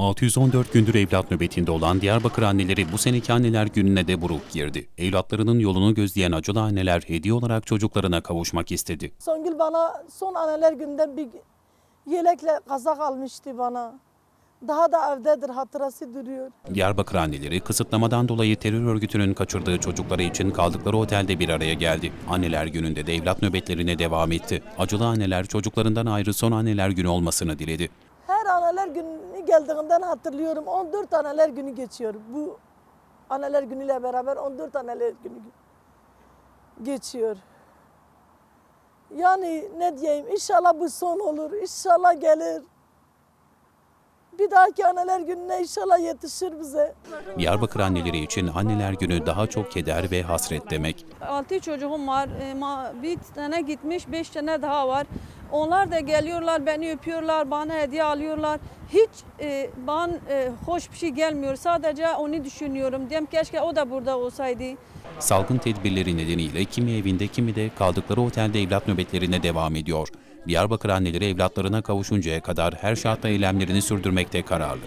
614 gündür evlat nöbetinde olan Diyarbakır anneleri bu seneki anneler gününe de buruk girdi. Evlatlarının yolunu gözleyen acılı anneler hediye olarak çocuklarına kavuşmak istedi. Songül bana son anneler günden bir yelekle kazak almıştı bana. Daha da evdedir hatırası duruyor. Diyarbakır anneleri kısıtlamadan dolayı terör örgütünün kaçırdığı çocukları için kaldıkları otelde bir araya geldi. Anneler gününde de evlat nöbetlerine devam etti. Acılı anneler çocuklarından ayrı son anneler günü olmasını diledi. Her anneler günü geldiğinden hatırlıyorum. 14 anneler günü geçiyor. Bu anneler günüyle beraber 14 anneler günü geçiyor. Yani ne diyeyim inşallah bu son olur. İnşallah gelir. Bir dahaki anneler gününe inşallah yetişir bize. Diyarbakır anneleri için anneler günü daha çok keder ve hasret demek. Altı çocuğum var. E, Bir tane gitmiş, beş tane daha var. Onlar da geliyorlar, beni öpüyorlar, bana hediye alıyorlar. Hiç e, bana e, hoş bir şey gelmiyor. Sadece onu düşünüyorum. Diyorum keşke o da burada olsaydı. Salgın tedbirleri nedeniyle kimi evinde kimi de kaldıkları otelde evlat nöbetlerine devam ediyor. Diyarbakır anneleri evlatlarına kavuşuncaya kadar her şartla eylemlerini sürdürmekte kararlı.